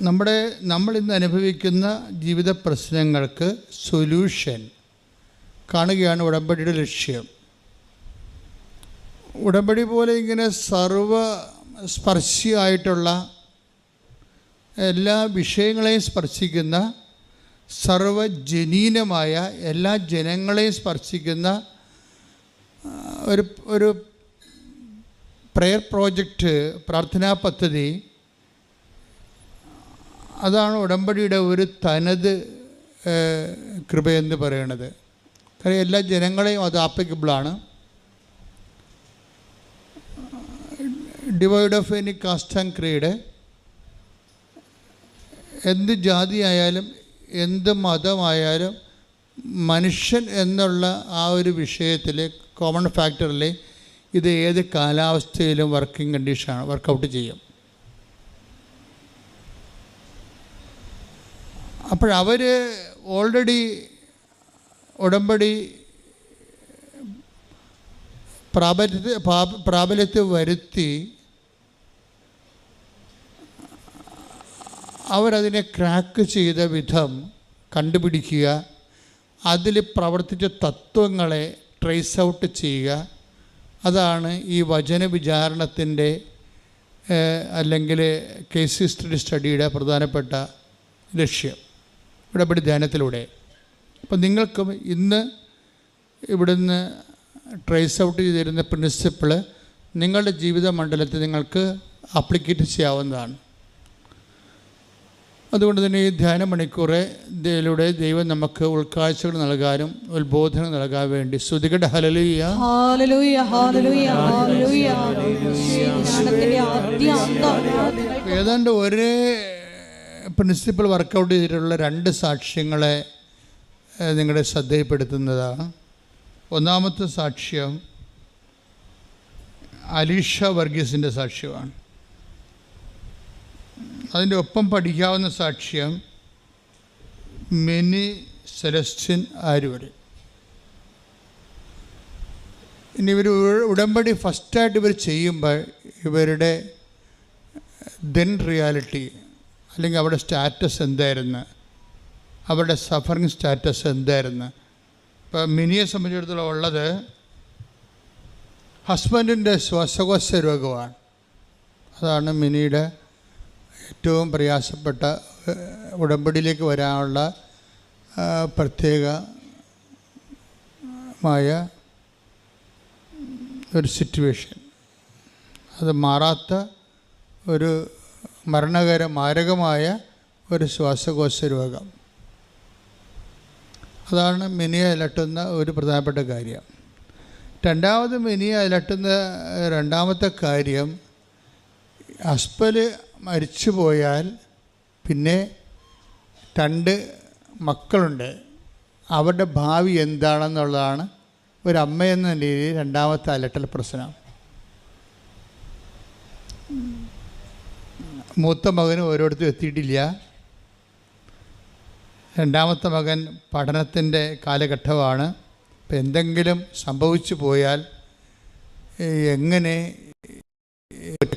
നമ്മുടെ നമ്മൾ ഇന്ന് അനുഭവിക്കുന്ന ജീവിത പ്രശ്നങ്ങൾക്ക് സൊല്യൂഷൻ കാണുകയാണ് ഉടമ്പടിയുടെ ലക്ഷ്യം. ഉടമ്പടി പോലെ ഇങ്ങനെ സർവ സ്പർശിയായിട്ടുള്ള എല്ലാ വിഷയങ്ങളെയും സ്പർശിക്കുന്ന സർവജനീനമായ എല്ലാ ജനങ്ങളെയും സ്പർശിക്കുന്ന ഒരു ഒരു പ്രയർ പ്രോജക്റ്റ് പ്രാർത്ഥനാ പദ്ധതി അതാണ് ഉടമ്പടിയുടെ ഒരു തനത് കൃപയെന്ന് പറയണത്. കാര്യം എല്ലാ ജനങ്ങളെയും അത് ആപ്ലിക്കബിളാണ് divide of any caste and creed എന്ത് ജാതിയായാലും എന്ത് മതമായാലും മനുഷ്യൻ എന്നുള്ള ആ ഒരു വിഷയത്തിൽ കോമൺ ഫാക്ടറിൽ ഇത് ഏത് കാലാവസ്ഥയിലും വർക്കിംഗ് കണ്ടീഷനാണ് വർക്കൗട്ട് ചെയ്യും. അപ്പോഴവർ ഓൾറെഡി ഉടമ്പടി പ്രാബല്യത്തെ പ്രാ- പ്രാബല്യത്തിൽ വരുത്തി അവരതിനെ ക്രാക്ക് ചെയ്ത വിധം കണ്ടുപിടിക്കുക അതിൽ പ്രവർത്തിച്ച തത്വങ്ങളെ ട്രേസ് ഔട്ട് ചെയ്യുക. അതാണ് ഈ വചന വിചാരണത്തിന്റെ അല്ലെങ്കിൽ കേസ് ഹിസ്റ്ററി സ്റ്റഡിയുടെ പ്രധാനപ്പെട്ട ലക്ഷ്യം. ഉടമ്പടി ധ്യാനത്തിലൂടെ. അപ്പം നിങ്ങൾക്കും ഇന്ന് ഇവിടുന്ന് ട്രേസ് ഔട്ട് ചെയ്തിരുന്ന പ്രിൻസിപ്പിൾ നിങ്ങളുടെ ജീവിത മണ്ഡലത്തിൽ നിങ്ങൾക്ക് അപ്ലിക്കേറ്റ് ചെയ്യാവുന്നതാണ്. അതുകൊണ്ട് തന്നെ ഈ ധ്യാന മണിക്കൂറെ ഇതിലൂടെ ദൈവം നമുക്ക് ഉൾക്കാഴ്ചകൾ നൽകാനും ഉത്ബോധനം നൽകാൻ വേണ്ടി ശ്രുതികട ഹലലൂയ ഏതാണ്ട് ഒരേ പ്രിൻസിപ്പിൾ വർക്കൗട്ട് ചെയ്തിട്ടുള്ള രണ്ട് സാക്ഷ്യങ്ങളെ നിങ്ങളെ ശ്രദ്ധയിൽപ്പെടുത്തുന്നതാണ് ഒന്നാമത്തെ സാക്ഷ്യം അലീഷ വർഗീസിന്റെ സാക്ഷ്യമാണ്. അതിന്റെ ഒപ്പം പഠിക്കാവുന്ന സാക്ഷ്യം മിനി സെലസ്റ്റിൻ ആരുവരെ ഇനി ഇവർ ഉടമ്പടി ഫസ്റ്റായിട്ട് ഇവർ ചെയ്യുമ്പോൾ ഇവരുടെ ദെൻ റിയാലിറ്റി അല്ലെങ്കിൽ അവരുടെ സ്റ്റാറ്റസ് എന്തായിരുന്നു? അവരുടെ സഫറിങ് സ്റ്റാറ്റസ് എന്തായിരുന്നു? ഇപ്പം മിനിയെ സംബന്ധിച്ചിടത്തോളം ഉള്ളത് ഹസ്ബൻഡിന്റെ ശ്വാസകോശ രോഗമാണ്. അതാണ് മിനിയുടെ ഏറ്റവും പ്രയാസപ്പെട്ട ഉടമ്പടിയിലേക്ക് വരാനുള്ള പ്രത്യേകമായ ഒരു സിറ്റുവേഷൻ അത് മാറാത്ത ഒരു മരണകര മാരകമായ ഒരു ശ്വാസകോശ രോഗം. അതാണ് മിനിയെ അലട്ടുന്ന ഒരു പ്രധാനപ്പെട്ട കാര്യം. രണ്ടാമത് മിനിയെ അലട്ടുന്ന രണ്ടാമത്തെ കാര്യം അസ്പൽ മരിച്ചു പോയാൽ പിന്നെ രണ്ട് മക്കളുണ്ട്. അവരുടെ ഭാവി എന്താണെന്നുള്ളതാണ് ഒരമ്മയെന്ന രീതിയിൽ രണ്ടാമത്തെ അലട്ടൽ പ്രശ്നം. മൂത്ത മകനും ഓരോരുത്തും എത്തിയിട്ടില്ല. രണ്ടാമത്തെ മകൻ പഠനത്തിന്റെ കാലഘട്ടമാണ്. ഇപ്പം എന്തെങ്കിലും സംഭവിച്ചു പോയാൽ എങ്ങനെ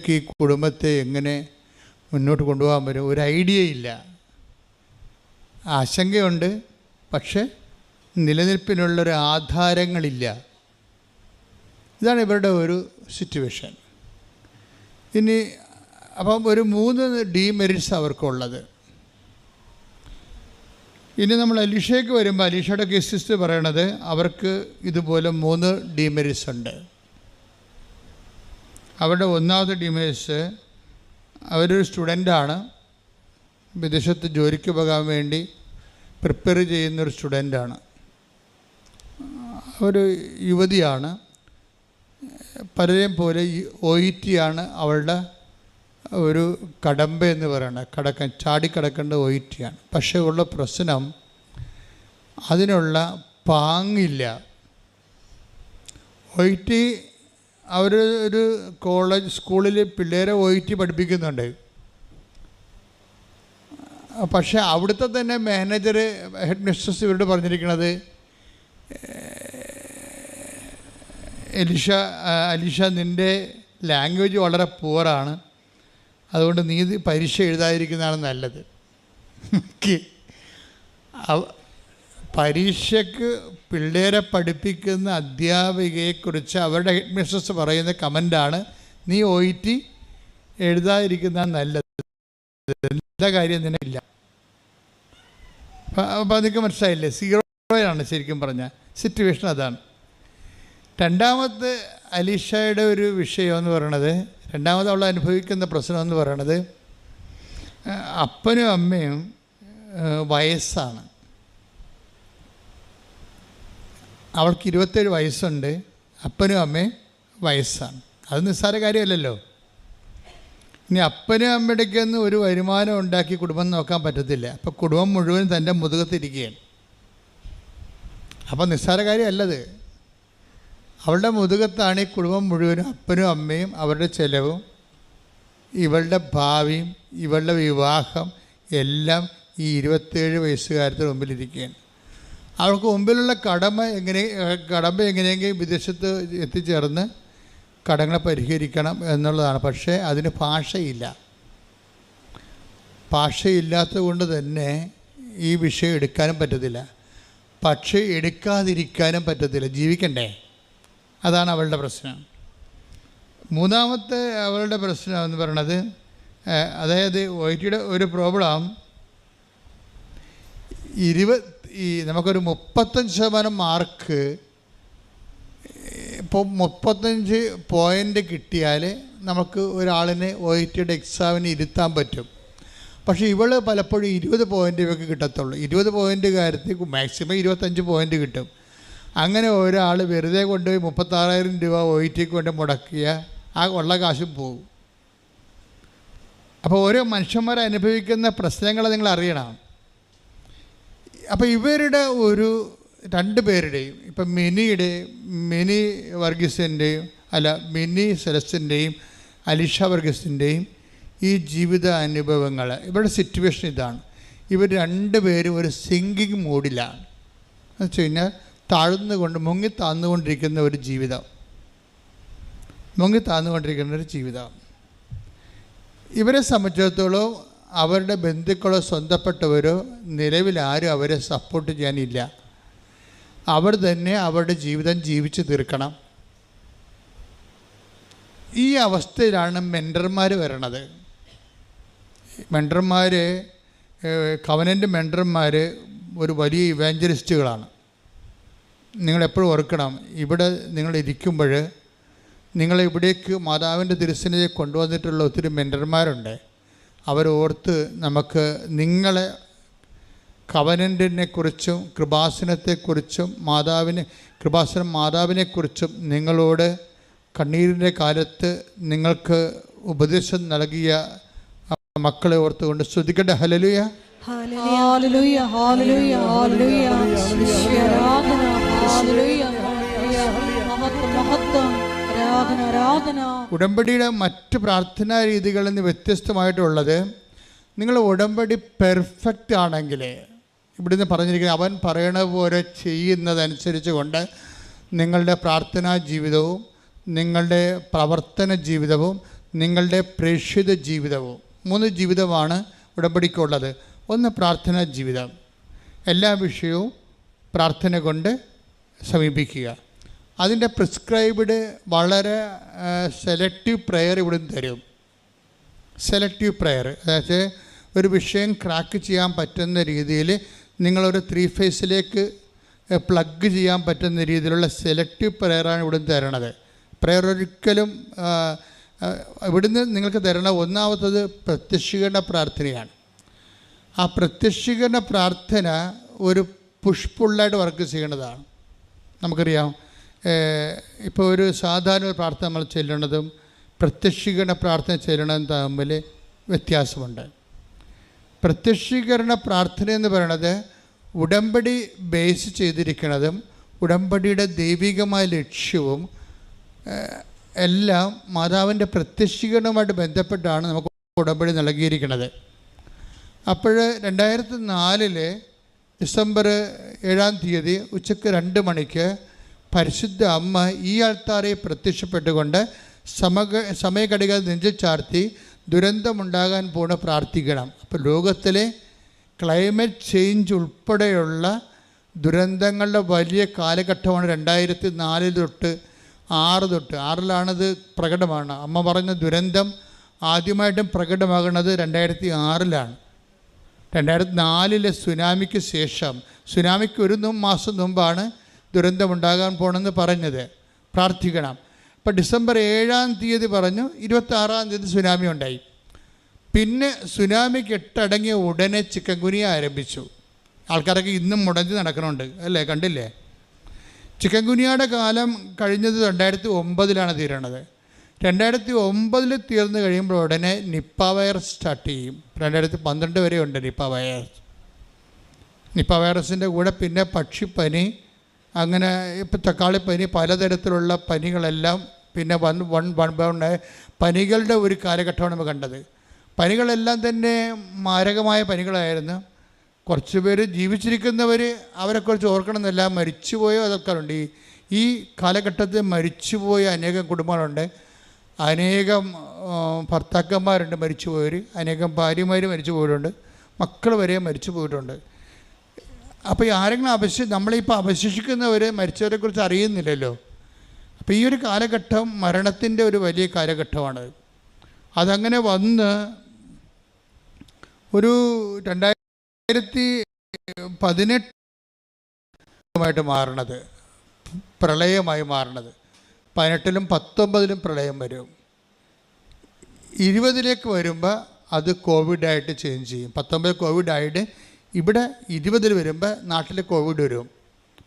ഈ കുടുംബത്തെ എങ്ങനെ മുന്നോട്ട് കൊണ്ടുപോകാൻ പറ്റും? ഒരു ഐഡിയ ഇല്ല. ആശങ്കയുണ്ട് പക്ഷേ നിലനിൽപ്പിനുള്ളൊരു ആധാരങ്ങളില്ല. ഇതാണ് ഇവരുടെ ഒരു സിറ്റുവേഷൻ. ഇനി അപ്പം ഒരു മൂന്ന് ഡീമെറിറ്റ്സ് അവർക്കുള്ളത്. ഇനി നമ്മൾ അലീഷയ്ക്ക് വരുമ്പോൾ അലീഷയുടെ കേസിസ്റ്റ് പറയണത് അവർക്ക് ഇതുപോലെ മൂന്ന് ഡീമെറിറ്റ്സ് ഉണ്ട്. അവരുടെ ഒന്നാമത്തെ ഡീമെറിറ്റ്സ് അവരൊരു സ്റ്റുഡന്റാണ് വിദേശത്ത് ജോലിക്ക് പോകാൻ വേണ്ടി പ്രിപ്പയർ ചെയ്യുന്നൊരു സ്റ്റുഡന്റാണ് ഒരു യുവതിയാണ്. പലരെയും പോലെ ഒ ഇ ടി ആണ് അവളുടെ ഒരു കടമ്പ എന്ന് പറയുന്നത് കടക്കാൻ ചാടിക്കടക്കേണ്ട ഒയിറ്റിയാണ്. പക്ഷേ ഉള്ള പ്രശ്നം അതിനുള്ള പാങ്ങില്ല. ഒയിറ്റി അവർ ഒരു കോളേജ് സ്കൂളിൽ പിള്ളേരെ ഒയിറ്റി പഠിപ്പിക്കുന്നുണ്ട്. പക്ഷെ അവിടുത്തെ തന്നെ മാനേജർ ഹെഡ് മിസ്ട്രസ് ഇവരോട് പറഞ്ഞിരിക്കുന്നത് എലിഷ അലിഷ നിന്റെ ലാംഗ്വേജ് വളരെ പുവറാണ് അതുകൊണ്ട് നീ ഇത് പരീക്ഷ എഴുതാതിരിക്കുന്നതാണ് നല്ലത്. പരീക്ഷയ്ക്ക് പിള്ളേരെ പഠിപ്പിക്കുന്ന അധ്യാപികയെക്കുറിച്ച് അവരുടെ ഹെഡ് മിസ്ട്രസ് പറയുന്ന കമന്റാണ് നീ ഒ ടി എഴുതാതിരിക്കുന്ന നല്ലത്. എന്താ കാര്യം നിനക്കില്ല ഇല്ല. അപ്പം അതൊക്കെ മനസ്സിലായില്ലേ? സീറോയാണ് ശരിക്കും പറഞ്ഞാൽ സിറ്റുവേഷൻ അതാണ്. രണ്ടാമത്തെ അലീഷയുടെ ഒരു വിഷയം എന്ന് പറയണത് രണ്ടാമത് അവൾ അനുഭവിക്കുന്ന പ്രശ്നം എന്ന് പറയണത് അപ്പനും അമ്മയും വയസ്സാണ്. അവൾക്ക് ഇരുപത്തേഴ് വയസ്സുണ്ട് അപ്പനും അമ്മയും വയസ്സാണ്. അത് നിസ്സാര കാര്യമല്ലല്ലോ. ഇനി അപ്പനും അമ്മയുടെക്കൊന്നും ഒരു വരുമാനം ഉണ്ടാക്കി കുടുംബം നോക്കാൻ പറ്റത്തില്ല. അപ്പോൾ കുടുംബം മുഴുവൻ തന്റെ മുതുകത്തിരിക്കുകയാണ്. അപ്പം നിസ്സാര കാര്യമല്ലത്. അവളുടെ മുതുകത്താണ് ഈ കുടുംബം മുഴുവനും അപ്പനും അമ്മയും അവരുടെ ചെലവും. ഇവളുടെ ഭാവിയും ഇവളുടെ വിവാഹം എല്ലാം ഈ ഇരുപത്തേഴ് വയസ്സുകാരത്തിന് മുമ്പിലിരിക്കുകയാണ്. അവൾക്ക് മുമ്പിലുള്ള കടമ എങ്ങനെ കടമ എങ്ങനെയെങ്കിലും വിദേശത്ത് എത്തിച്ചേർന്ന് കടങ്ങളെ പരിഹരിക്കണം എന്നുള്ളതാണ്. പക്ഷേ അതിന് ഭാഷയില്ല. ഭാഷയില്ലാത്തത് കൊണ്ട് തന്നെ ഈ വിഷയം എടുക്കാനും പറ്റത്തില്ല. പക്ഷേ എടുക്കാതിരിക്കാനും പറ്റത്തില്ല. ജീവിക്കണ്ടേ? അതാണ് അവളുടെ പ്രശ്നം. മൂന്നാമത്തെ അവളുടെ പ്രശ്നം എന്ന് പറയണത് അതായത് ടിയുടെ ഒരു പ്രോബ്ലം ഇരുപത് ഈ നമുക്കൊരു മുപ്പത്തഞ്ച് ശതമാനം മാർക്ക് ഇപ്പോൾ മുപ്പത്തഞ്ച് പോയിന്റ് കിട്ടിയാൽ നമുക്ക് ഒരാളിനെ ഒ ടിയുടെ എക്സാമിന് ഇരുത്താൻ പറ്റും. പക്ഷേ ഇവൾ പലപ്പോഴും ഇരുപത് പോയിന്റ് ഇവക്ക് കിട്ടത്തുള്ളൂ. ഇരുപത് പോയിന്റ് കാര്യത്തിൽ മാക്സിമം ഇരുപത്തഞ്ച് പോയിന്റ് കിട്ടും. അങ്ങനെ ഒരാൾ വെറുതെ കൊണ്ടുപോയി മുപ്പത്താറായിരം രൂപ ഒ കൊണ്ട് മുടക്കിയ ആ ഉള്ള കാശും പോകും അപ്പോൾ ഓരോ മനുഷ്യന്മാർ അനുഭവിക്കുന്ന പ്രശ്നങ്ങൾ നിങ്ങൾ അറിയണം. അപ്പോൾ ഇവരുടെ ഒരു രണ്ട് പേരുടെയും ഇപ്പം മിനിയുടെ മിനി വർഗീസിന്റെയും അല്ല മിനി സെലസിന്റെയും അലിഷ വർഗീസിന്റെയും ഈ ജീവിത അനുഭവങ്ങൾ ഇവരുടെ സിറ്റുവേഷൻ ഇതാണ്. ഇവർ രണ്ട് പേരും ഒരു സിങ്കിങ് മൂഡിലാണ് എന്ന് വെച്ച് കഴിഞ്ഞാൽ താഴ്ന്നുകൊണ്ട് മുങ്ങി ഒരു ജീവിതം. മുങ്ങി ഒരു ജീവിതം. ഇവരെ സംബന്ധിച്ചിടത്തോളം അവരുടെ ബന്ധുക്കളോ സ്വന്തപ്പെട്ടവരോ നിലവിൽ ആരും അവരെ സപ്പോർട്ട് ചെയ്യാനില്ല. അവർ തന്നെ അവരുടെ ജീവിതം ജീവിച്ച് തീർക്കണം. ഈ അവസ്ഥയിലാണ് മെന്റർമാർ വരണത്. മെന്റർമാർ കവനന്റെ മെന്റർമാർ ഒരു വലിയ ഇവാഞ്ചലിസ്റ്റുകളാണ് നിങ്ങളെപ്പോഴും ഓർക്കണം ഇവിടെ നിങ്ങൾ ഇരിക്കുമ്പോൾ നിങ്ങളെ ഇവിടേക്ക് മാതാവിന്റെ തിരുസനയെ കൊണ്ടുവന്നിട്ടുള്ള ഒത്തിരി മെന്റർമാരുണ്ട്. അവരോർത്ത് നമുക്ക് നിങ്ങളെ കവനന്റിനെ കുറിച്ചും കൃപാസനത്തെക്കുറിച്ചും മാതാവിനെ കൃപാസനം മാതാവിനെക്കുറിച്ചും നിങ്ങളോട് കണ്ണീരിന്റെ കാലത്ത് നിങ്ങൾക്ക് ഉപദേശം നൽകിയ മക്കളെ ഓർത്തുകൊണ്ട് ശ്രുതിക്കട്ടെ ഹലലുയ ഹല്ലേലൂയ. ഹല്ലേലൂയ. ഹല്ലേലൂയ. ഉടമ്പടിയുടെ മറ്റ് പ്രാർത്ഥനാ രീതികളിൽ നിന്ന് വ്യത്യസ്തമായിട്ടുള്ളത് നിങ്ങൾ ഉടമ്പടി പെർഫെക്റ്റ് ആണെങ്കിൽ ഇവിടുന്ന് പറഞ്ഞിരിക്കുന്നത് അവൻ പറയണ പോലെ ചെയ്യുന്നതനുസരിച്ച് കൊണ്ട് നിങ്ങളുടെ പ്രാർത്ഥനാ ജീവിതവും നിങ്ങളുടെ പ്രവർത്തന ജീവിതവും നിങ്ങളുടെ പ്രേക്ഷിത ജീവിതവും മൂന്ന് ജീവിതമാണ് ഉടമ്പടിക്കുള്ളത്. ഒന്ന് പ്രാർത്ഥനാ ജീവിതം. എല്ലാ വിഷയവും പ്രാർത്ഥന കൊണ്ട് സമീപിക്കുക. അതിന്റെ പ്രിസ്ക്രൈബ്ഡ് വളരെ സെലക്റ്റീവ് പ്രെയർ ഇവിടെ തരും. സെലക്റ്റീവ് പ്രെയർ അതായത് ഒരു വിഷയം ക്രാക്ക് ചെയ്യാൻ പറ്റുന്ന രീതിയിൽ നിങ്ങളൊരു ത്രീ ഫേസിലേക്ക് പ്ലഗ് ചെയ്യാൻ പറ്റുന്ന രീതിയിലുള്ള സെലക്റ്റീവ് പ്രെയറാണ് ഇവിടുന്ന് തരണത്. പ്രെയർ ഒരിക്കലും ഇവിടുന്ന് നിങ്ങൾക്ക് തരണ ഒന്നാമത്തത് പ്രത്യക്ഷീകരണ പ്രാർത്ഥനയാണ്. ആ പ്രത്യക്ഷീകരണ പ്രാർത്ഥന ഒരു പുഷ്പുള്ളായിട്ട് വർക്ക് ചെയ്യേണ്ടതാണ്. നമുക്കറിയാം. ഇപ്പോൾ ഒരു സാധാരണ ഒരു പ്രാർത്ഥന നമ്മൾ ചെല്ലണതും പ്രത്യക്ഷീകരണ പ്രാർത്ഥന ചെല്ലണതും തമ്മിൽ വ്യത്യാസമുണ്ട്. പ്രത്യക്ഷീകരണ പ്രാർത്ഥന എന്ന് പറയുന്നത് ഉടമ്പടി ബേസ് ചെയ്തിരിക്കുന്നതും ഉടമ്പടിയുടെ ദൈവികമായ ലക്ഷ്യവും എല്ലാം മാതാവിന്റെ പ്രത്യക്ഷീകരണവുമായിട്ട് ബന്ധപ്പെട്ടാണ് നമുക്ക് ഉടമ്പടി നൽകിയിരിക്കുന്നത്. അപ്പോൾ രണ്ടായിരത്തി നാലിൽ ഡിസംബർ ഏഴാം തീയതി ഉച്ചയ്ക്ക് രണ്ട് മണിക്ക് പരിശുദ്ധ അമ്മ ഈ ആൾത്താരെ പ്രത്യക്ഷപ്പെട്ടുകൊണ്ട് സമക സമയഘടിക നെഞ്ചിൽ ചാർത്തി ദുരന്തമുണ്ടാകാൻ പോണ പ്രാർത്ഥിക്കണം. അപ്പോൾ ലോകത്തിലെ ക്ലൈമറ്റ് ചേഞ്ച് ഉൾപ്പെടെയുള്ള ദുരന്തങ്ങളുടെ വലിയ കാലഘട്ടമാണ് രണ്ടായിരത്തി നാല് തൊട്ട് ആറ് തൊട്ട്. ആറിലാണത് പ്രകടമാണ്. അമ്മ പറഞ്ഞ ദുരന്തം ആദ്യമായിട്ടും പ്രകടമാകുന്നത് രണ്ടായിരത്തി ആറിലാണ് രണ്ടായിരത്തി നാലിലെ സുനാമിക്ക് ശേഷം സുനാമിക്ക് ഒരു മാസം മുമ്പാണ് ദുരന്തമുണ്ടാകാൻ പോണെന്ന് പറഞ്ഞത്. പ്രാർത്ഥിക്കണം. അപ്പോൾ ഡിസംബർ ഏഴാം തീയതി പറഞ്ഞു ഇരുപത്താറാം തീയതി സുനാമി ഉണ്ടായി. പിന്നെ സുനാമി കെട്ടടങ്ങിയ ഉടനെ ചിക്കൻ ഗുനിയ ആരംഭിച്ചു. ആൾക്കാരൊക്കെ ഇന്നും മുടഞ്ഞ് നടക്കുന്നുണ്ട് അല്ലേ? കണ്ടില്ലേ? ചിക്കൻ കാലം കഴിഞ്ഞത് രണ്ടായിരത്തി ഒമ്പതിലാണ് തീരണത്. രണ്ടായിരത്തി ഒമ്പതിൽ തീർന്നു കഴിയുമ്പോൾ ഉടനെ നിപ്പ വൈറസ് സ്റ്റാർട്ട് ചെയ്യും. രണ്ടായിരത്തി പന്ത്രണ്ട് വരെ ഉണ്ട് നിപ്പ വൈറസ് നിപ്പ വൈറസിന്റെ കൂടെ പിന്നെ പക്ഷിപ്പനി അങ്ങനെ ഇപ്പം തക്കാളിപ്പനി പലതരത്തിലുള്ള പനികളെല്ലാം പിന്നെ വൺ വൺ വൺ വൺ പനികളുടെ ഒരു കാലഘട്ടമാണ് നമ്മൾ കണ്ടത്. പനികളെല്ലാം തന്നെ മാരകമായ പനികളായിരുന്നു. കുറച്ച് പേര് ജീവിച്ചിരിക്കുന്നവർ അവരെക്കുറിച്ച് ഓർക്കണമെന്നല്ല മരിച്ചുപോയോ അതൊക്കെ ഉണ്ട് ഈ കാലഘട്ടത്തിൽ മരിച്ചുപോയ അനേകം കുടുംബങ്ങളുണ്ട്. അനേകം ഭർത്താക്കന്മാരുണ്ട് മരിച്ചു പോയവർ അനേകം ഭാര്യമാർ മരിച്ചു പോയിട്ടുണ്ട് മക്കൾ വരെ മരിച്ചു പോയിട്ടുണ്ട് അപ്പോൾ ഈ ആരെങ്കിലും അവശ നമ്മളിപ്പോൾ അവശേഷിക്കുന്നവർ മരിച്ചവരെക്കുറിച്ച് അറിയുന്നില്ലല്ലോ. അപ്പോൾ ഈ ഒരു കാലഘട്ടം മരണത്തിന്റെ ഒരു വലിയ കാലഘട്ടമാണ്. അതങ്ങനെ വന്ന് ഒരു രണ്ടായിരത്തി പതിനെട്ടുമായിട്ട് മാറണത് പ്രളയമായി മാറണത്. പതിനെട്ടിലും പത്തൊമ്പതിലും പ്രളയം വരും. ഇരുപതിലേക്ക് വരുമ്പോൾ അത് കോവിഡായിട്ട് ചേഞ്ച് ചെയ്യും. പത്തൊമ്പത് കോവിഡായിട്ട് ഇവിടെ ഇരുപതിൽ വരുമ്പോൾ നാട്ടിൽ കോവിഡ് വരും.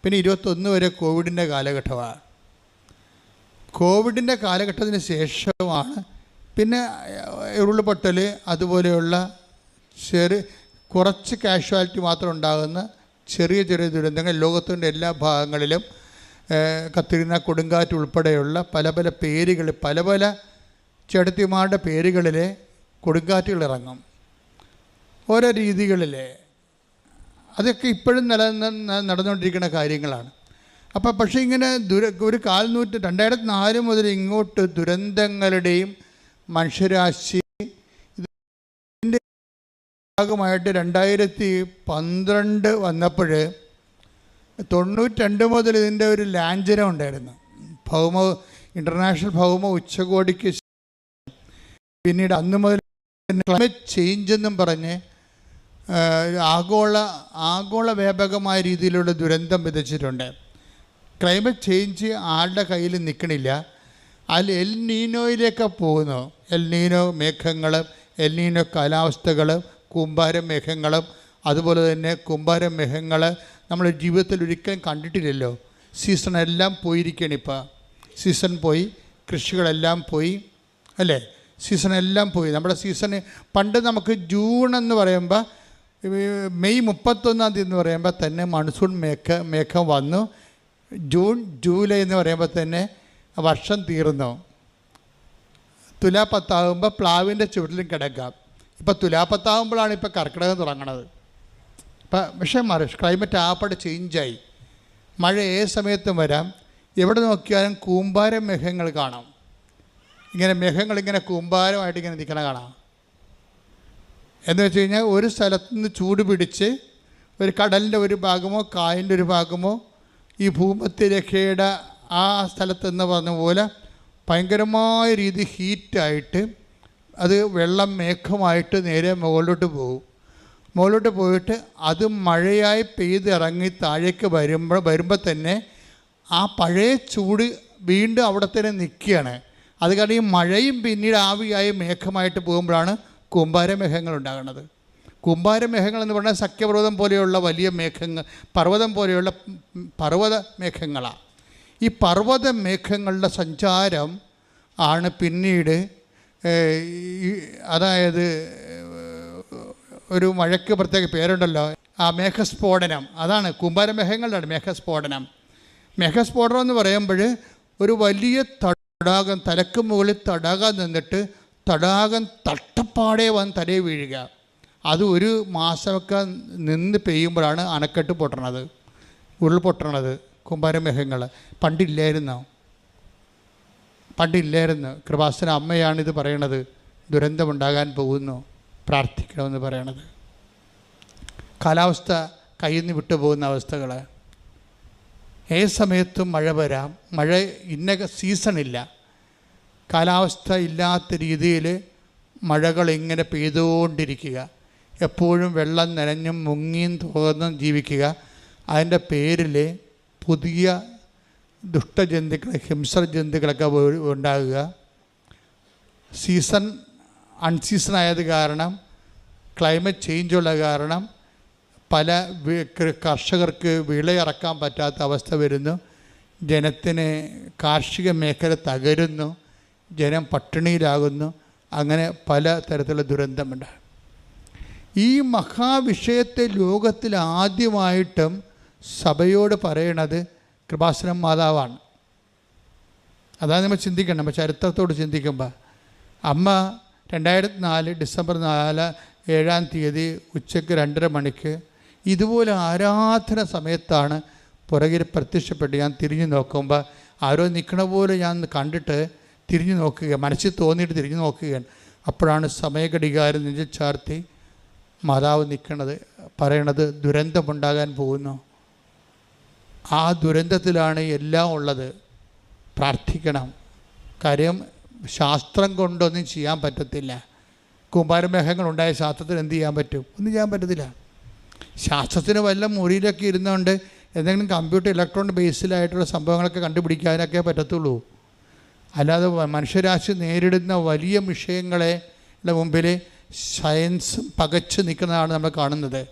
പിന്നെ ഇരുപത്തൊന്ന് വരെ കോവിഡിന്റെ കാലഘട്ടമാണ്. കോവിഡിന്റെ കാലഘട്ടത്തിന് ശേഷമാണ് പിന്നെ ഉരുൾപൊട്ടൽ അതുപോലെയുള്ള ചെറിയ കുറച്ച് കാഷ്വാലിറ്റി മാത്രം ഉണ്ടാകുന്ന ചെറിയ ചെറിയ ദുരന്തങ്ങൾ ലോകത്തിന്റെ എല്ലാ ഭാഗങ്ങളിലും ഏഹ്, കത്തിരുന്ന കൊടുങ്കാറ്റ് ഉൾപ്പെടെയുള്ള പല പല പേരുകൾ പല പല ചെടുത്തിമാരുടെ പേരുകളിലെ കൊടുങ്കാറ്റുകൾ ഇറങ്ങും. ഓരോ രീതികളിലെ. അതൊക്കെ ഇപ്പോഴും നില നടന്നുകൊണ്ടിരിക്കുന്ന കാര്യങ്ങളാണ്. അപ്പോൾ പക്ഷേ ഇങ്ങനെ ദുര ഒരു കാൽനൂറ്റ് രണ്ടായിരത്തി നാല് മുതൽ ഇങ്ങോട്ട് ദുരന്തങ്ങളുടെയും മനുഷ്യരാശി ഭാഗമായിട്ട് രണ്ടായിരത്തി പന്ത്രണ്ട് വന്നപ്പോൾ തൊണ്ണൂറ്റിരണ്ട് മുതൽ ഇതിന്റെ ഒരു ലാഞ്ചനം ഉണ്ടായിരുന്നു. ഭൗമ ഇന്റർനാഷണൽ ഭൗമ ഉച്ചകോടിക്ക് പിന്നീട് അന്ന് മുതൽ ക്ലൈമറ്റ് ചേഞ്ച് എന്നും പറഞ്ഞ് ആഗോള ആഗോള വ്യാപകമായ രീതിയിലുള്ള ദുരന്തം വിതച്ചിട്ടുണ്ട്. ക്ലൈമറ്റ് ചേഞ്ച് ആളുടെ കയ്യിൽ നിൽക്കണില്ല. അതിൽ എൽ നീനോയിലേക്ക് പോകുന്നു. എൽ നീനോ മേഘങ്ങളും എൽ നീനോ കാലാവസ്ഥകളും കൂമ്പാരം മേഘങ്ങളും അതുപോലെ തന്നെ കുമ്പാരം മേഘങ്ങൾ നമ്മൾ ജീവിതത്തിൽ ഒരിക്കലും കണ്ടിട്ടില്ലല്ലോ. സീസൺ എല്ലാം പോയിരിക്കുകയാണ് ഇപ്പോൾ സീസൺ പോയി കൃഷികളെല്ലാം പോയി അല്ലേ? സീസൺ എല്ലാം പോയി. നമ്മുടെ സീസണ് പണ്ട് നമുക്ക് ജൂൺ എന്ന് പറയുമ്പോൾ മെയ് മുപ്പത്തൊന്നാം തീയതി എന്ന് പറയുമ്പോൾ തന്നെ മൺസൂൺ മേഘ മേഘം വന്നു. ജൂൺ ജൂലൈ എന്ന് പറയുമ്പോൾ തന്നെ വർഷം തീർന്നു. തുലാപ്പത്താകുമ്പോൾ പ്ലാവിന്റെ ചുവട്ടിലും കിടക്കാം. ഇപ്പോൾ തുലാപ്പത്താകുമ്പോഴാണ് ഇപ്പോൾ കർക്കിടകം തുടങ്ങണത്. ഇപ്പം പക്ഷേ മാറി ക്ലൈമറ്റ് ആപ്പാട് ചേഞ്ചായി മഴ ഏത് സമയത്തും വരാം. എവിടെ നോക്കിയാലും കൂമ്പാര മേഘങ്ങൾ കാണാം. ഇങ്ങനെ മേഘങ്ങൾ ഇങ്ങനെ കൂമ്പാരമായിട്ട് ഇങ്ങനെ നിൽക്കണ കാണാം. എന്ന് വെച്ച് കഴിഞ്ഞാൽ ഒരു സ്ഥലത്ത് നിന്ന് ചൂട് പിടിച്ച് ഒരു കടലിന്റെ ഒരു ഭാഗമോ കായലിന്റെ ഒരു ഭാഗമോ ഈ ഭൂമധ്യരേഖയുടെ ആ സ്ഥലത്ത് എന്ന് പറഞ്ഞ പോലെ ഭയങ്കരമായ രീതി ഹീറ്റായിട്ട് അത് വെള്ളം മേഘമായിട്ട് നേരെ മുകളിലോട്ട് പോകും. മുകളിലോട്ട് പോയിട്ട് അത് മഴയായി പെയ്ത് ഇറങ്ങി താഴേക്ക് വരുമ്പോൾ വരുമ്പോൾ തന്നെ ആ പഴയ ചൂട് വീണ്ടും അവിടെ തന്നെ നിൽക്കുകയാണ്. അത് കാരണം ഈ മഴയും പിന്നീട് ആവിയായി മേഘമായിട്ട് പോകുമ്പോഴാണ് കുമ്പാരമേഘങ്ങൾ ഉണ്ടാകുന്നത്. കുമ്പാരമേഘങ്ങൾ എന്ന് പറഞ്ഞാൽ സഖ്യപർവതം പോലെയുള്ള വലിയ മേഘങ്ങൾ പർവതം പോലെയുള്ള പർവത മേഘങ്ങളാണ് ഈ പർവത മേഘങ്ങളുടെ സഞ്ചാരം ആണ് പിന്നീട് അതായത് ഒരു മഴയ്ക്ക് പ്രത്യേക പേരുണ്ടല്ലോ. ആ മേഘസ്ഫോടനം. അതാണ് കുമ്പാരമേഘങ്ങളുടെ മേഘസ്ഫോടനം. മേഘസ്ഫോടനം എന്ന് പറയുമ്പോൾ ഒരു വലിയ തടാകം തലക്ക് മുകളിൽ തടാകം നിന്നിട്ട് തടാകം തട്ടപ്പാടെ വന്ന് തലയിൽ വീഴുക. അത് ഒരു മാസമൊക്കെ നിന്ന് പെയ്യുമ്പോഴാണ് അണക്കെട്ട് പൊട്ടണത് ഉരുൾപൊട്ടണത് കുമ്പാരമേഘങ്ങൾ പണ്ടില്ലായിരുന്നു? പണ്ടില്ലായിരുന്നു. കൃപാസന അമ്മയാണ് ഇത് പറയണത്. ദുരന്തമുണ്ടാകാൻ പോകുന്നു. പ്രാർത്ഥിക്കണമെന്ന് പറയണത്. കാലാവസ്ഥ കയ്യിൽ വിട്ടുപോകുന്ന അവസ്ഥകൾ. ഏത് സമയത്തും മഴ വരാം. മഴ ഇന്ന സീസണില്ല. കാലാവസ്ഥ ഇല്ലാത്ത രീതിയിൽ മഴകൾ ഇങ്ങനെ പെയ്തുകൊണ്ടിരിക്കുക. എപ്പോഴും വെള്ളം നനഞ്ഞും മുങ്ങിയും തുറന്നും ജീവിക്കുക. അതിന്റെ പേരിൽ പുതിയ ദുഷ്ടജന്തുക്കൾ ഹിംസ ജന്തുക്കളൊക്കെ ഉണ്ടാകുക. സീസൺ അൺസീസൺ ആയത് കാരണം ക്ലൈമറ്റ് ചേഞ്ചുള്ള കാരണം പല കർഷകർക്ക് വിളയിറക്കാൻ പറ്റാത്ത അവസ്ഥ വരുന്നു. ജനത്തിന് കാർഷിക മേഖല തകരുന്നു. ജനം പട്ടിണിയിലാകുന്നു. അങ്ങനെ പല തരത്തിലുള്ള ദുരന്തമുണ്ട്. ഈ മഹാവിഷയത്തെ ലോകത്തിൽ ആദ്യമായിട്ടും സഭയോട് പറയണത് കൃപാസനം മാതാവാണ്. അതാണ് നമ്മൾ ചിന്തിക്കണം. നമ്മൾ ചരിത്രത്തോട് ചിന്തിക്കുമ്പോൾ അമ്മ രണ്ടായിരത്തി നാല് ഡിസംബർ നാല് ഏഴാം തീയതി ഉച്ചയ്ക്ക് രണ്ടര മണിക്ക് ഇതുപോലെ ആരാധന സമയത്താണ് പുറകിൽ പ്രത്യക്ഷപ്പെട്ട് ഞാൻ തിരിഞ്ഞു നോക്കുമ്പോൾ ആരോ നിൽക്കണ പോലെ ഞാൻ കണ്ടിട്ട് തിരിഞ്ഞു നോക്കുക മനസ്സിൽ തോന്നിയിട്ട് തിരിഞ്ഞു നോക്കുകയാണ്. അപ്പോഴാണ് സമയഘടികാരം നെഞ്ചിൽ ചാർത്തി മാതാവ് നിൽക്കണത് പറയണത് ദുരന്തമുണ്ടാകാൻ പോകുന്നു. ആ ദുരന്തത്തിലാണ് എല്ലാം ഉള്ളത്. പ്രാർത്ഥിക്കണം. കാര്യം ശാസ്ത്രം കൊണ്ടൊന്നും ചെയ്യാൻ പറ്റത്തില്ല. കുമാരമേഘങ്ങളുണ്ടായ ശാസ്ത്രത്തിന് എന്ത് ചെയ്യാൻ പറ്റും? ഒന്നും ചെയ്യാൻ പറ്റത്തില്ല. ശാസ്ത്രത്തിന് വല്ല മുറിയിലൊക്കെ ഇരുന്നുകൊണ്ട് എന്തെങ്കിലും കമ്പ്യൂട്ടർ ഇലക്ട്രോണിക് ബേസിലായിട്ടുള്ള സംഭവങ്ങളൊക്കെ കണ്ടുപിടിക്കാനൊക്കെ പറ്റത്തുള്ളൂ. അല്ലാതെ മനുഷ്യരാശി നേരിടുന്ന വലിയ വിഷയങ്ങളെ മുമ്പിൽ സയൻസ് പകച്ചു നിൽക്കുന്നതാണ് നമ്മൾ കാണുന്നത്.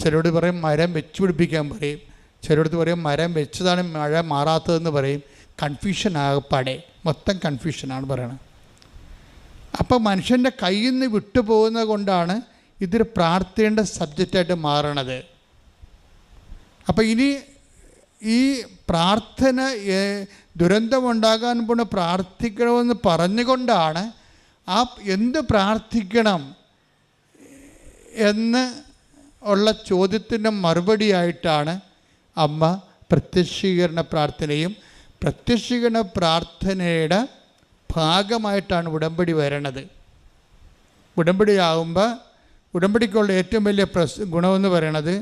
ചിലരോട് പറയും മരം വെച്ച് പിടിപ്പിക്കാൻ പറയും. ചിലരോട് പറയും മരം വെച്ചതാണ് മഴ മാറാത്തതെന്ന് പറയും. കൺഫ്യൂഷൻ ആകപ്പാടെ. മൊത്തം കൺഫ്യൂഷനാണ് പറയണത് അപ്പോൾ മനുഷ്യന്റെ കയ്യിൽ നിന്ന് വിട്ടുപോകുന്നത് കൊണ്ടാണ് ഇതൊരു പ്രാർത്ഥനയുടെ സബ്ജക്റ്റായിട്ട് മാറണത്. അപ്പോൾ ഇനി ഈ പ്രാർത്ഥന ദുരന്തമുണ്ടാകാൻ പോണ പ്രാർത്ഥിക്കണമെന്ന് പറഞ്ഞുകൊണ്ടാണ് ആ എന്ത് പ്രാർത്ഥിക്കണം എന്ന് ഉള്ള ചോദ്യത്തിന്റെ മറുപടിയായിട്ടാണ് അമ്മ പ്രത്യക്ഷീകരണ പ്രാർത്ഥനയും പ്രത്യക്ഷീകരണ പ്രാർത്ഥനയുടെ ഭാഗമായിട്ടാണ് ഉടമ്പടി വരണത്. ഉടമ്പടിയാകുമ്പോൾ ഉടമ്പടിക്കുള്ള ഏറ്റവും വലിയ പ്രസ് ഗുണമെന്ന് പറയണത്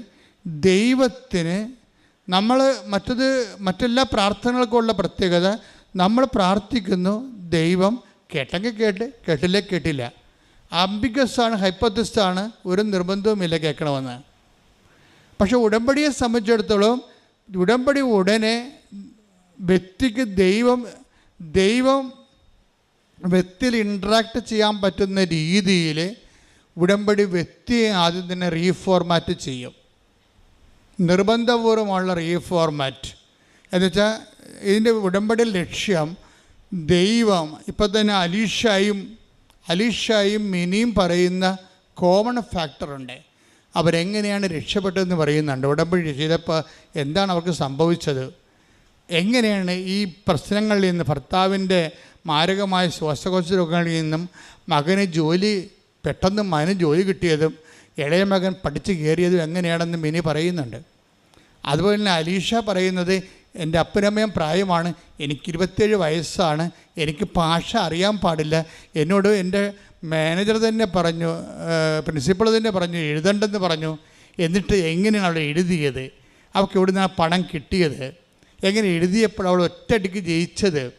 ദൈവത്തിന് നമ്മൾ മറ്റത് മറ്റെല്ലാ പ്രാർത്ഥനകൾക്കുള്ള പ്രത്യേകത നമ്മൾ പ്രാർത്ഥിക്കുന്നു ദൈവം കേട്ടെങ്കിൽ കേട്ട് കേട്ടില്ലേ കേട്ടില്ല. അംബികസാണ് ഹൈപ്പത്തിസ്റ്റാണ് ഒരു നിർബന്ധവുമില്ല കേൾക്കണമെന്ന്. പക്ഷേ ഉടമ്പടിയെ സംബന്ധിച്ചിടത്തോളം ഉടമ്പടി ഉടനെ വ്യക്തിക്ക് ദൈവം ദൈവം വ്യക്തിയിൽ ഇൻട്രാക്ട് ചെയ്യാൻ പറ്റുന്ന രീതിയിൽ ഉടമ്പടി വ്യക്തിയെ ആദ്യം തന്നെ റീഫോർമാറ്റ് ചെയ്യും. നിർബന്ധപൂർവമുള്ള റീഫോർമാറ്റ് എന്നുവെച്ചാൽ ഇതിന്റെ ഉടമ്പടി ലക്ഷ്യം ദൈവം ഇപ്പം തന്നെ അലീഷായും അലീഷായും മിനിയും പറയുന്ന കോമൺ ഫാക്ടറുണ്ട് അവരെങ്ങനെയാണ് രക്ഷപ്പെട്ടതെന്ന് പറയുന്നുണ്ട്. ഉടമ്പടി ചെയ്തപ്പോൾ എന്താണ് അവർക്ക് സംഭവിച്ചത്? എങ്ങനെയാണ് ഈ പ്രശ്നങ്ങളിൽ നിന്ന് ഭർത്താവിന്റെ മാരകമായ ശ്വാസകോശ രോഗങ്ങളിൽ നിന്നും മകന് ജോലി പെട്ടെന്ന് മകന് ജോലി കിട്ടിയതും ഇളയ മകൻ പഠിച്ച് കയറിയതും എങ്ങനെയാണെന്ന് മിനി പറയുന്നുണ്ട്. അതുപോലെ തന്നെ അലീഷ പറയുന്നത് എന്റെ അപ്പനമ്മയും പ്രായമാണ് എനിക്ക് ഇരുപത്തേഴ് വയസ്സാണ് എനിക്ക് ഭാഷ അറിയാൻ പാടില്ല എന്നോട് എന്റെ മാനേജർ തന്നെ പറഞ്ഞു പ്രിൻസിപ്പൾ തന്നെ പറഞ്ഞു എഴുതണ്ടെന്ന് പറഞ്ഞു എന്നിട്ട് എങ്ങനെയാണ് അവിടെ എഴുതിയത്? അവൾക്ക് എവിടെ ആ പണം കിട്ടിയത്? എങ്ങനെ എഴുതിയപ്പോൾ അവൾ ഒറ്റയടിക്ക് ജയിച്ചത്?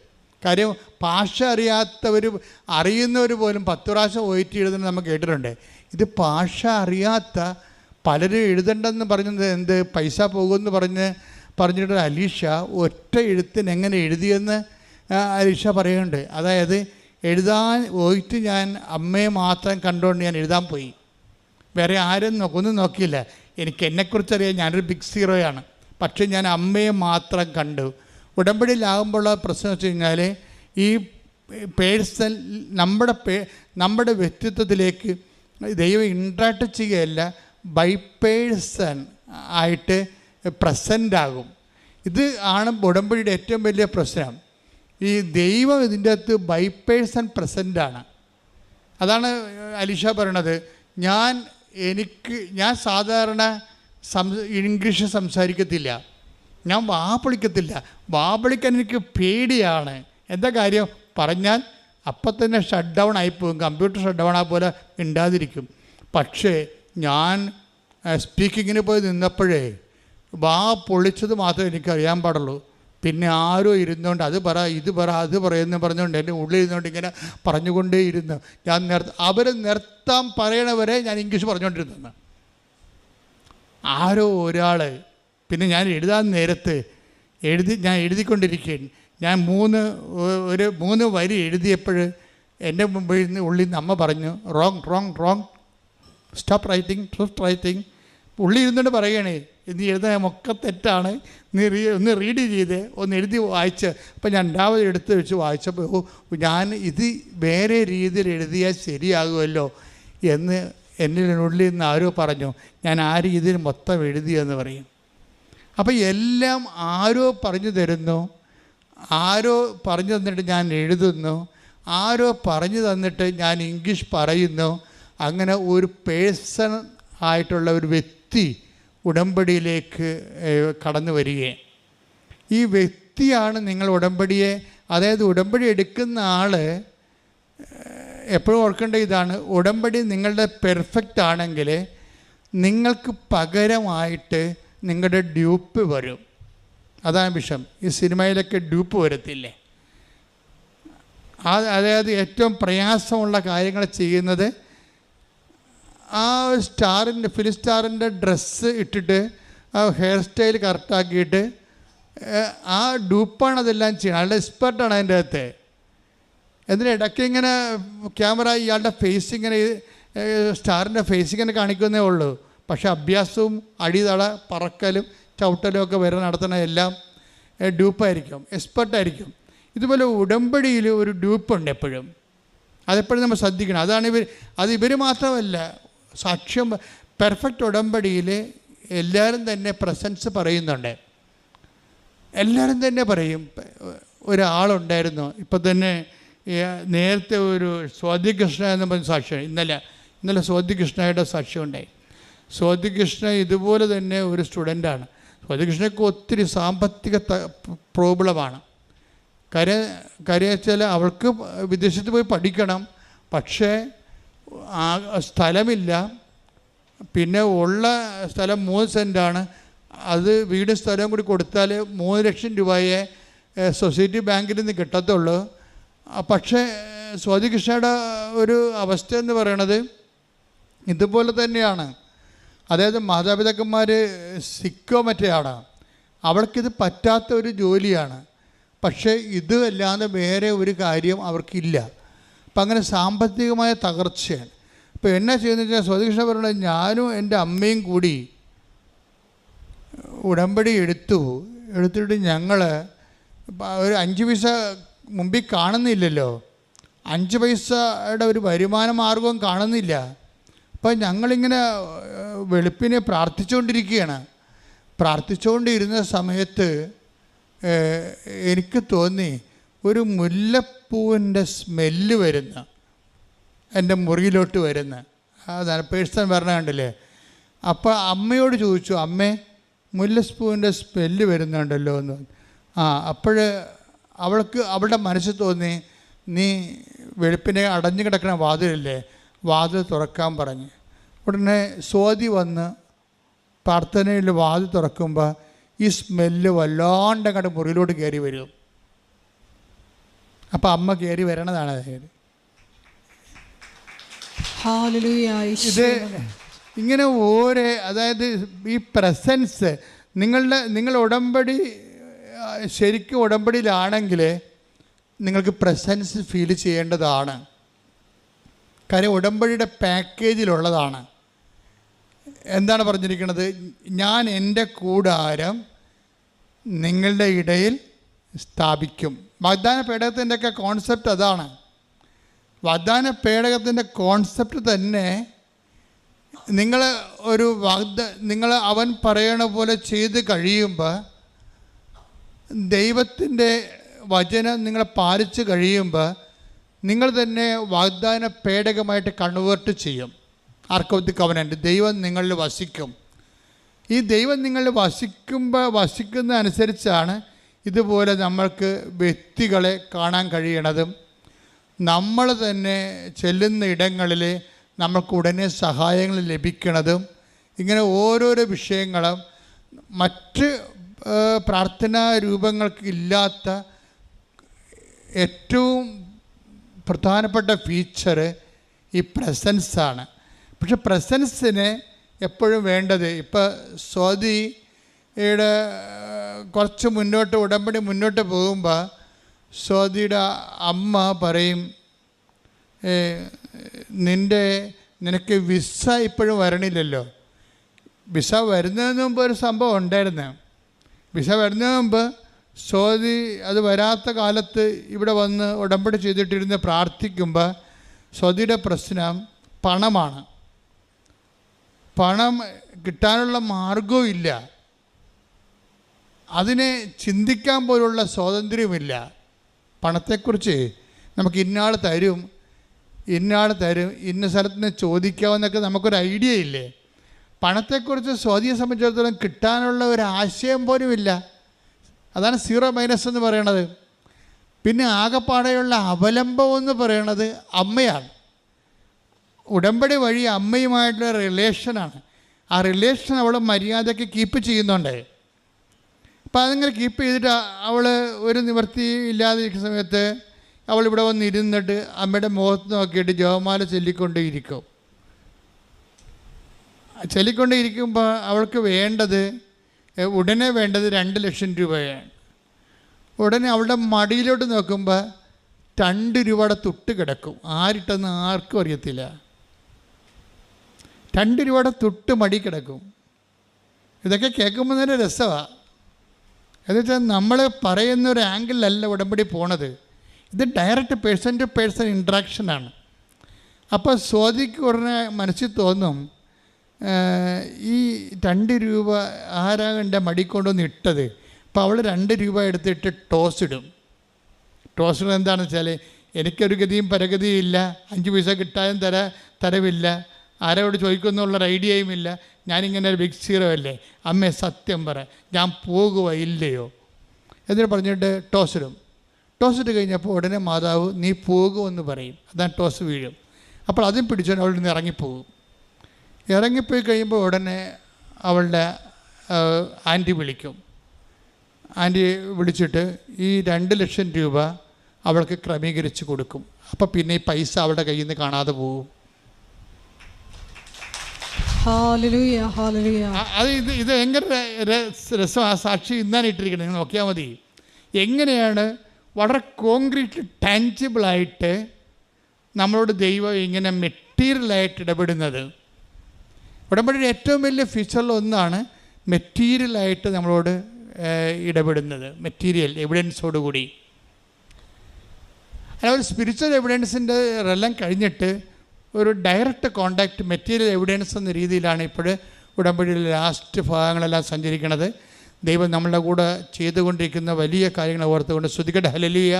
കാര്യം ഭാഷ അറിയാത്തവർ അറിയുന്നവർ പോലും പത്ത് പ്രാവശ്യം പോയിട്ട് എഴുതുന്നത് നമ്മൾ കേട്ടിട്ടുണ്ട്. ഇത് ഭാഷ അറിയാത്ത പലരും എഴുതണ്ടെന്ന് പറഞ്ഞത് എന്ത്? പൈസ പോകുമെന്ന് പറഞ്ഞ് പറഞ്ഞിട്ട് അലീഷ ഒറ്റ എഴുത്തിന് എങ്ങനെ എഴുതിയെന്ന് അലീഷ പറയുന്നുണ്ട്. അതായത് എഴുതാൻ പോയിട്ട് ഞാൻ അമ്മയെ മാത്രം കണ്ടുകൊണ്ട് ഞാൻ എഴുതാൻ പോയി. വേറെ ആരും നോക്കൊന്നും നോക്കിയില്ല. എനിക്ക് എന്നെക്കുറിച്ചറിയാൻ ഞാനൊരു ബിഗ് സീറോയാണ് പക്ഷേ ഞാൻ അമ്മയെ മാത്രം കണ്ടു. ഉടമ്പടിയിലാകുമ്പോഴുള്ള പ്രശ്നം വെച്ച് കഴിഞ്ഞാൽ ഈ പേഴ്സൺ നമ്മുടെ പേ നമ്മുടെ വ്യക്തിത്വത്തിലേക്ക് ദൈവം ഇൻട്രാക്ട് ചെയ്യുകയല്ല ബൈ പേഴ്സൺ ആയിട്ട് പ്രസന്റ് ആകും. ഇത് ആണ് ഉടമ്പടിയുടെ ഏറ്റവും വലിയ പ്രശ്നം. ഈ ദൈവം ഇതിന്റെ അകത്ത് ബൈ പേഴ്സൺ പ്രസന്റാണ് അതാണ് അലിഷ പറയണത്. ഞാൻ എനിക്ക് ഞാൻ സാധാരണ സം ഇംഗ്ലീഷ് സംസാരിക്കത്തില്ല. ഞാൻ വാപ്പിളിക്കത്തില്ല വാപ്പിളിക്കാൻ എനിക്ക് പേടിയാണ്. എന്താ കാര്യം? പറഞ്ഞാൽ അപ്പം തന്നെ ഷട്ട് ഡൗൺ ആയിപ്പോകും. കമ്പ്യൂട്ടർ ഷട്ട് ഡൗൺ ആ പോലെ ഉണ്ടാതിരിക്കും പക്ഷേ ഞാൻ സ്പീക്കിങ്ങിന് പോയി നിന്നപ്പോഴേ വാ പൊളിച്ചത് മാത്രമേ എനിക്കറിയാൻ പാടുള്ളൂ. പിന്നെ ആരോ ഇരുന്നുകൊണ്ട് അത് പറ ഇത് പറ അത് പറയുന്നു പറഞ്ഞുകൊണ്ട് എന്റെ ഉള്ളിൽ ഇരുന്നുകൊണ്ട് ഇങ്ങനെ പറഞ്ഞുകൊണ്ടേ ഇരുന്നു ഞാൻ നിർ അവർ നിർത്താൻ പറയണവരെ ഞാൻ ഇംഗ്ലീഷ് പറഞ്ഞുകൊണ്ടിരുന്നു ആരോ ഒരാൾ പിന്നെ ഞാൻ എഴുതാൻ നേരത്ത് എഴുതി ഞാൻ എഴുതിക്കൊണ്ടിരിക്കുകയാണ് ഞാൻ മൂന്ന് ഒരു മൂന്ന് വരി എഴുതിയപ്പോൾ എന്റെ മുമ്പിൽ നിന്ന് ഉള്ളിൽ നിന്ന് അമ്മ പറഞ്ഞു wrong wrong wrong stop writing stop writing പുള്ളി ഇരുന്നുകൊണ്ട് പറയണേ നീ എഴുതാൻ ഒക്കെ തെറ്റാണ്. നീ റീ ഒന്ന് റീഡ് ചെയ്ത് ഒന്ന് എഴുതി വായിച്ച്. അപ്പം ഞാൻ രണ്ടാമത് എടുത്ത് വെച്ച് വായിച്ചപ്പോൾ ഞാൻ ഇത് വേറെ രീതിയിൽ എഴുതിയാൽ ശരിയാകുമല്ലോ എന്ന് എന്റെ ഉള്ളിൽ നിന്ന് ആരോ പറഞ്ഞു ഞാൻ ആ രീതിയിൽ മൊത്തം എഴുതിയെന്ന് പറയും. അപ്പോൾ എല്ലാം ആരോ പറഞ്ഞു തരുന്നു ആരോ പറഞ്ഞു തന്നിട്ട് ഞാൻ എഴുതുന്നു ആരോ പറഞ്ഞു തന്നിട്ട് ഞാൻ ഇംഗ്ലീഷ് പറയുന്നു. അങ്ങനെ ഒരു പേഴ്സൺ ആയിട്ടുള്ള ഒരു വ്യക്തി ഉടമ്പടിയിലേക്ക് കടന്നു വരികയും ഈ വ്യക്തിയാണ് നിങ്ങൾ ഉടമ്പടിയെ അതായത് ഉടമ്പടി എടുക്കുന്ന ആൾ എപ്പോഴും ഓർക്കേണ്ട ഇതാണ് ഉടമ്പടി നിങ്ങളുടെ പെർഫെക്റ്റ് ആണെങ്കിൽ നിങ്ങൾക്ക് പകരമായിട്ട് നിങ്ങളുടെ ഡ്യൂപ്പ് വരും. അതാണ് വിഷം. ഈ സിനിമയിലൊക്കെ ഡ്യൂപ്പ് വരത്തില്ലേ? അതായത് ഏറ്റവും പ്രയാസമുള്ള കാര്യങ്ങൾ ചെയ്യുന്നത് ആ സ്റ്റാറിന്റെ ഫിലിം സ്റ്റാറിന്റെ ഡ്രസ്സ് ഇട്ടിട്ട് ആ ഹെയർ സ്റ്റൈൽ കറക്റ്റാക്കിയിട്ട് ആ ഡൂപ്പാണ് അതെല്ലാം ചെയ്യണം അയാളുടെ എക്സ്പെർട്ടാണ് അതിന്റെ അകത്ത്. എന്നിട്ട് ഇടയ്ക്ക് ഇങ്ങനെ ക്യാമറ ഇയാളുടെ ഫേസ് ഇങ്ങനെ സ്റ്റാറിന്റെ ഫേസ് ഇങ്ങനെ കാണിക്കുന്നേ ഉള്ളൂ. പക്ഷെ അഭ്യാസവും അടിതള പറക്കലും ചവിട്ടലും ഒക്കെ വരെ നടത്തണ എല്ലാം ഡ്യൂപ്പായിരിക്കും. എക്സ്പെർട്ടായിരിക്കും. ഇതുപോലെ ഉടമ്പടിയിൽ ഒരു ഡ്യൂപ്പുണ്ട് എപ്പോഴും. അതെപ്പോഴും നമ്മൾ ശ്രദ്ധിക്കണം. അതാണ് ഇവർ അത് ഇവർ മാത്രമല്ല. സാക്ഷ്യം പെർഫെക്റ്റ് ഉടമ്പടിയിൽ എല്ലാവരും തന്നെ പ്രസൻസ് പറയുന്നുണ്ട്. എല്ലാവരും തന്നെ പറയും. ഒരാളുണ്ടായിരുന്നു. ഇപ്പം തന്നെ നേരത്തെ ഒരു സ്വാതികൃഷ്ണ എന്ന് പറഞ്ഞ സാക്ഷ്യം ഇന്നലെ ഇന്നലെ സ്വാതികൃഷ്ണയുടെ സാക്ഷ്യം ഉണ്ടായി. സ്വാതികൃഷ്ണ ഇതുപോലെ തന്നെ ഒരു സ്റ്റുഡന്റാണ്. സ്വാതികൃഷ്ണയ്ക്ക് ഒത്തിരി സാമ്പത്തിക പ്രോബ്ലമാണ്. കര കരയച്ചാൽ അവൾക്ക് വിദേശത്ത് പോയി പഠിക്കണം പക്ഷേ ആ സ്ഥലമില്ല. പിന്നെ ഉള്ള സ്ഥലം മൂന്ന് സെന്റാണ്. അത് വീടും സ്ഥലവും കൂടി കൊടുത്താൽ മൂന്ന് ലക്ഷം രൂപയെ സൊസൈറ്റി ബാങ്കിൽ നിന്ന് കിട്ടത്തുള്ളൂ. പക്ഷേ സ്വാതി സ്വാതികൃഷ്ണയുടെ ഒരു അവസ്ഥ എന്ന് പറയണത് ഇതുപോലെ തന്നെയാണ്. അതായത് മാതാപിതാക്കന്മാർ സിക്കോ മറ്റേ ആടാണ് അവൾക്കിത് പറ്റാത്ത ഒരു ജോലിയാണ്. പക്ഷേ ഇത് അല്ലാതെ വേറെ ഒരു കാര്യം അവർക്കില്ല. അപ്പം അങ്ങനെ സാമ്പത്തികമായ തകർച്ചയാണ്. അപ്പോൾ എന്നാ ചെയ്യുന്നത് വെച്ചാൽ സ്വതീക്ഷ പറയുന്നത് ഞാനും എന്റെ അമ്മയും കൂടി ഉടമ്പടി എടുത്തു. എടുത്തിട്ട് ഞങ്ങൾ ഒരു അഞ്ച് പൈസ മുമ്പിൽ കാണുന്നില്ലല്ലോ. അഞ്ച് പൈസയുടെ ഒരു വരുമാന മാർഗവും കാണുന്നില്ല. അപ്പം ഞങ്ങളിങ്ങനെ വെളുപ്പിനെ പ്രാർത്ഥിച്ചുകൊണ്ടിരിക്കുകയാണ്. പ്രാർത്ഥിച്ചുകൊണ്ടിരുന്ന സമയത്ത് എനിക്ക് തോന്നി ഒരു മുല്ലപ്പൂവിന്റെ സ്മെല്ല് വരുന്ന എന്റെ മുറിയിലോട്ട് വരുന്ന അതാണ് പേഴ്സൺ പറഞ്ഞ കണ്ടില്ലേ? അപ്പോൾ അമ്മയോട് ചോദിച്ചു അമ്മേ മുല്ലപ്പൂവിന്റെ സ്മെല്ല് വരുന്നുണ്ടല്ലോ എന്ന് ആ അപ്പോൾ അവൾക്ക് അവളുടെ മനസ്സിൽ തോന്നി നീ വെളുപ്പിനെ അടഞ്ഞു കിടക്കുന്ന വാതിലല്ലേ? വാതിൽ തുറക്കാൻ പറഞ്ഞ്. ഉടനെ സ്വാതി വന്ന് പ്രാർത്ഥനയിൽ വാതിൽ തുറക്കുമ്പോൾ ഈ സ്മെല്ല് വല്ലാണ്ട് അങ്ങോട്ട് മുറിയിലോട്ട് കയറി വരും. അപ്പം അമ്മ കയറി വരണതാണ് അതായത്. ഇത് ഇങ്ങനെ ഓരോ അതായത് ഈ പ്രസൻസ് നിങ്ങളുടെ നിങ്ങളുടെ ഉടമ്പടി ശരിക്കും ഉടമ്പടിയിലാണെങ്കിൽ നിങ്ങൾക്ക് പ്രസൻസ് ഫീൽ ചെയ്യേണ്ടതാണ്. കാര്യം ഉടമ്പടിയുടെ പാക്കേജിലുള്ളതാണ് എന്താണ് പറഞ്ഞിരിക്കുന്നത്? ഞാൻ എന്റെ കൂടാരം നിങ്ങളുടെ ഇടയിൽ സ്ഥാപിക്കും. വാഗ്ദാന പേടകത്തിന്റെയൊക്കെ കോൺസെപ്റ്റ് അതാണ്. വാഗ്ദാന പേടകത്തിന്റെ കോൺസെപ്റ്റ് തന്നെ നിങ്ങൾ ഒരു വാഗ്ദ നിങ്ങൾ അവൻ പറയണ പോലെ ചെയ്ത് കഴിയുമ്പോൾ ദൈവത്തിന്റെ വചനം നിങ്ങൾ പാലിച്ച് കഴിയുമ്പോൾ നിങ്ങൾ തന്നെ വാഗ്ദാന പേടകമായിട്ട് കൺവേർട്ട് ചെയ്യും. ആർക്ക് ഓഫ് കവനന്റ് ദൈവം നിങ്ങളിൽ വസിക്കും. ഈ ദൈവം നിങ്ങളിൽ വസിക്കുമ്പോൾ വസിക്കുന്ന അനുസരിച്ചാണ് ഇതുപോലെ നമ്മൾക്ക് വ്യക്തികളെ കാണാൻ കഴിയണതും. നമ്മൾ തന്നെ ചെല്ലുന്ന ഇടങ്ങളിൽ നമുക്ക് ഉടനെ സഹായങ്ങൾ ലഭിക്കണതും. ഇങ്ങനെ ഓരോരോ വിഷയങ്ങളും മറ്റ് പ്രാർത്ഥനാ രൂപങ്ങൾക്കില്ലാത്ത ഏറ്റവും പ്രധാനപ്പെട്ട ഫീച്ചർ ഈ പ്രസൻസാണ് പക്ഷെ പ്രസൻസിന് എപ്പോഴും വേണ്ടത് ഇപ്പോൾ സ്വാതിയുടെ കുറച്ച് മുന്നോട്ട് ഉടമ്പടി മുന്നോട്ട് പോകുമ്പോൾ സ്വാതിയുടെ അമ്മ പറയും "ഏ, നിന്റെ നിനക്ക് വിസ ഇപ്പോഴും വരണില്ലല്ലോ. വിസ വരുന്നതിന് മുമ്പ് ഒരു സംഭവം ഉണ്ടായിരുന്നു. വിസ വരുന്നതിന് മുമ്പ് സ്വാതി അത് വരാത്ത കാലത്ത് ഇവിടെ വന്ന് ഉടമ്പടി ചെയ്തിട്ടിരുന്ന് പ്രാർത്ഥിക്കുമ്പോൾ സ്വാതിയുടെ പ്രശ്നം പണമാണ്. പണം കിട്ടാനുള്ള മാർഗവും ഇല്ല. അതിനെ ചിന്തിക്കാൻ പോലുള്ള സ്വാതന്ത്ര്യമില്ല പണത്തെക്കുറിച്ച് നമുക്ക് ഇന്നാൾ തരും ഇന്നാൾ തരും ഇന്ന സ്ഥലത്ത് നിന്ന് ചോദിക്കാമെന്നൊക്കെ നമുക്കൊരു ഐഡിയ ഇല്ലേ? പണത്തെക്കുറിച്ച് സ്വാതിയെ സംബന്ധിച്ചിടത്തോളം കിട്ടാനുള്ള ഒരു ആശയം പോലും ഇല്ല. അതാണ് സീറോ മൈനസ് എന്ന് പറയണത്. പിന്നെ ആകെപ്പാടെയുള്ള അവലംബം എന്ന് പറയണത് അമ്മയാണ്. ഉടമ്പടി വഴി അമ്മയുമായിട്ടുള്ള റിലേഷനാണ് ആ റിലേഷൻ അവൾ മര്യാദയ്ക്ക് കീപ്പ് ചെയ്യുന്നുണ്ട്. അപ്പം അതിങ്ങനെ കീപ്പ് ചെയ്തിട്ട് അവൾ ഒരു നിവൃത്തി ഇല്ലാതിരിക്കുന്ന സമയത്ത് അവൾ ഇവിടെ വന്നിരുന്നിട്ട് അമ്മയുടെ മുഖത്ത് നോക്കിയിട്ട് ജവമാല ചൊല്ലിക്കൊണ്ടേയിരിക്കും. ചൊല്ലിക്കൊണ്ടേയിരിക്കുമ്പോൾ അവൾക്ക് വേണ്ടത് ഉടനെ വേണ്ടത് രണ്ട് ലക്ഷം രൂപയാണ്. ഉടനെ അവളുടെ മടിയിലോട്ട് നോക്കുമ്പോൾ രണ്ട് രൂപയുടെ തൊട്ട് കിടക്കും. ആരിട്ടെന്ന് ആർക്കും അറിയത്തില്ല. രണ്ട് രൂപയുടെ തൊട്ട് മടി കിടക്കും. ഇതൊക്കെ കേൾക്കുമ്പോൾ തന്നെ രസമാണ് എന്നുവെച്ചാൽ നമ്മൾ പറയുന്ന ഒരു ആംഗിളിലല്ല ഉടമ്പടി പോണത്. ഇത് ഡയറക്റ്റ് പേഴ്സൺ ടു പേഴ്സൺ ഇൻട്രാക്ഷനാണ് അപ്പോൾ സ്വാതിക്ക് ഉടനെ മനസ്സിൽ തോന്നും "ഏഹ്, ഈ രണ്ട് രൂപ ആരാ എന്റെ മടി കൊണ്ടുവന്ന് ഇട്ടത്? അപ്പോൾ അവൾ രണ്ട് രൂപ എടുത്തിട്ട് ടോസ് ഇടും. ടോസ് ഇടുന്നത് എന്താണെന്ന് വെച്ചാൽ എനിക്കൊരു ഗതിയും പരഗതിയും ഇല്ല. അഞ്ച് പൈസ കിട്ടാനും തര തരവില്ല. ആരോട് ചോദിക്കുന്നുള്ളൊരു ഐഡിയയും ഇല്ല. ഞാനിങ്ങനെ ഒരു ബിഗ് സീറോ അല്ലേ? അമ്മേ സത്യം പറ ഞാൻ പോകുക ഇല്ലയോ? എന്നിട്ട് പറഞ്ഞിട്ട് ടോസ് ഇടും. ടോസ് ഇട്ട് കഴിഞ്ഞപ്പോൾ ഉടനെ മാതാവ് നീ പോകുമെന്ന് പറയും. അതാണ് ടോസ് വീഴും. അപ്പോൾ അതും പിടിച്ചുകൊണ്ട് അവളിൽ നിന്ന് ഇറങ്ങിപ്പോകും. ഇറങ്ങിപ്പോയി കഴിയുമ്പോൾ ഉടനെ അവളുടെ ആന്റി വിളിക്കും. ആന്റി വിളിച്ചിട്ട് ഈ രണ്ട് ലക്ഷം രൂപ അവൾക്ക് ക്രമീകരിച്ച് കൊടുക്കും. അപ്പോൾ പിന്നെ ഈ പൈസ അവളുടെ കയ്യിൽ നിന്ന് കാണാതെ പോകും. അത് ഇത് ഇത് ഭയങ്കര രസം ആ സാക്ഷി ഇന്നാണ് ഇട്ടിരിക്കുന്നത്? നിങ്ങൾ നോക്കിയാൽ മതി. എങ്ങനെയാണ് വളരെ കോൺക്രീറ്റ് ടാഞ്ചിബിളായിട്ട് നമ്മളോട് ദൈവം ഇങ്ങനെ മെറ്റീരിയലായിട്ട് ഇടപെടുന്നത്? ഉടമ്പടിയുടെ ഏറ്റവും വലിയ ഫീച്ചറിൽ ഒന്നാണ് മെറ്റീരിയലായിട്ട് നമ്മളോട് ഇടപെടുന്നത്. മെറ്റീരിയൽ എവിഡൻസോടുകൂടി അല്ല ഒരു സ്പിരിച്വൽ എവിഡൻസിന്റെ എല്ലാം കഴിഞ്ഞിട്ട് ഒരു ഡയറക്റ്റ് കോണ്ടാക്റ്റ് മെറ്റീരിയൽ എവിഡൻസ് എന്ന രീതിയിലാണ് ഇപ്പോൾ ഉടമ്പടിയിലെ ലാസ്റ്റ് ഭാഗങ്ങളെല്ലാം സഞ്ചരിക്കുന്നത്. ദൈവം നമ്മളുടെ കൂടെ ചെയ്തുകൊണ്ടിരിക്കുന്ന വലിയ കാര്യങ്ങൾ ഓർത്തുകൊണ്ട് ശ്രുതികട ഹലലിയ